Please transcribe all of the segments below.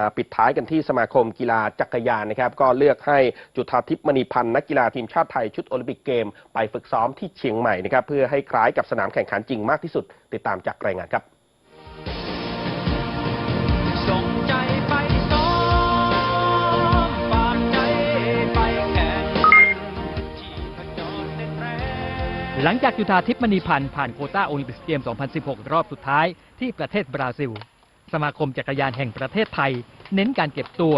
มาปิดท้ายกันที่สมาคมกีฬาจักรยานนะครับ ก็เลือกให้จุธาทิพย์มณีพันธ์นักกีฬาทีมชาติไทยชุดโอลิมปิกเกม ไปฝึกซ้อมที่เชียงใหม่นะครับเพื่อให้คล้ายกับสนามแข่งขันจริงมากที่สุด ติดตามจากรายงานครับหลังจากจุธาทิพย์มณีพันธ์ผ่านโคต้าโอลิมปิกเกม 2016 รอบสุดท้ายที่ประเทศบราซิล สมาคมจักรยานแห่งประเทศไทย เน้นการเก็บตัว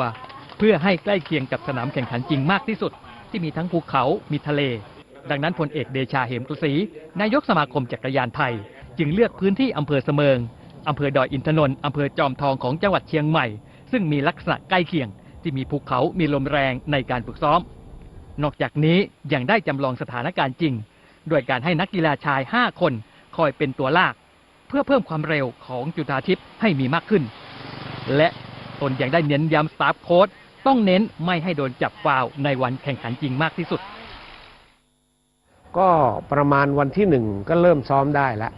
เพื่อให้ใกล้เคียงกับสนามแข่งขันจริงมากที่สุด ที่มีทั้งภูเขามีทะเล ดังนั้นพลเอกเดชาเหมกุศรีนายกสมาคมจักรยานไทย จึงเลือกพื้นที่อำเภอเสมิงอำเภอดอยอินทนนท์อำเภอจอมทองของจังหวัดเชียงใหม่ ซึ่งมีลักษณะใกล้เคียง ที่มีภูเขามีลมแรงในการฝึกซ้อม นอกจากนี้ยังได้จำลองสถานการณ์จริง โดยการให้นักกีฬาชาย 5 คนคอยเป็นตัวลาก เพื่อเพิ่มความเร็วของจุธาทิพย์ให้มีมากขึ้น และตนยังได้เน้นย้ำสตาฟโค้ดต้องเน้นไม่ให้โดนจับฟาวล์ในวันแข่งขันจริงมากที่สุด ก็ประมาณวันที่หนึ่งก็เริ่มซ้อมได้แล้ว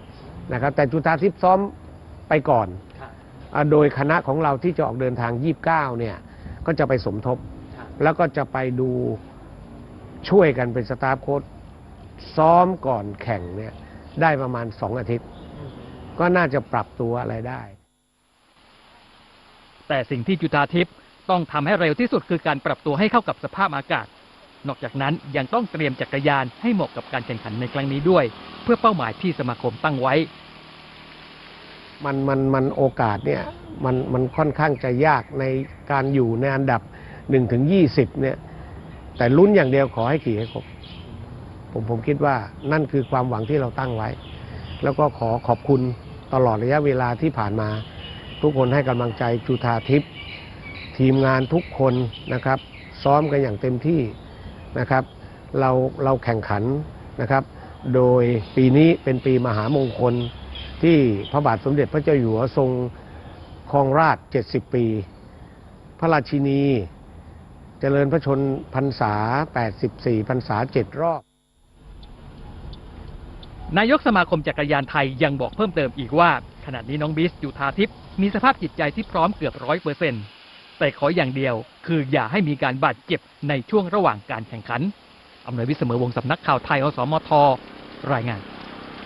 นะครับ แต่จุธาทิพย์ซ้อมไปก่อนอ่าโดยคณะของเราที่จะออกเดินทาง 29 เนี่ย ก็จะไปสมทบ แล้วก็จะไปดูช่วยกันเป็นสตาฟโค้ดซ้อมก่อนแข่งเนี่ยได้ประมาณ 2 อาทิตย์ ก็น่าจะปรับตัวอะไรได้ แต่สิ่งที่จุธาทิพย์ต้องทำให้เร็วที่สุดคือการปรับตัวให้เข้ากับสภาพอากาศ นอกจากนั้นยังต้องเตรียมจักรยานให้เหมาะกับการแข่งขันในครั้งนี้ด้วย เพื่อเป้าหมายที่สมาคมตั้งไว้ มันมันมันโอกาสเนี่ยมันมันค่อนข้างจะยากในการอยู่ในอันดับ1ถึง20เนี่ยแต่ลุ้นอย่างเดียวขอให้ขี่ให้ครบผมผมคิดว่านั่นคือความหวังที่เราตั้งไว้ แล้วก็ขอขอบคุณ ตลอดระยะเวลาที่ผ่านมา ทุกคนให้กำลังใจจุธาทิพย์ทีมงานทุกคนนะครับ ซ้อมกันอย่างเต็มที่นะครับ เราเราแข่งขันนะครับ โดยปีนี้เป็นปีมหามงคลที่พระบาทสมเด็จพระเจ้าอยู่หัวทรงครองราช 70 ปี พระราชินี เจริญพระชนพรรษา 84 พรรษา 7 รอบ นายกสมาคมจักรยานไทยยังบอกเพิ่มเติมอีกว่า ขณะนี้น้องบิสอยู่ทาทิพย์มีสภาพจิตใจที่พร้อมเกือบร้อยเปอร์เซ็นต์แต่ขออย่างเดียวคืออย่าให้มีการบาดเจ็บในช่วงระหว่างการแข่งขันอำนวยวิเสมอวงสำนักข่าวไทยอสมทรายงาน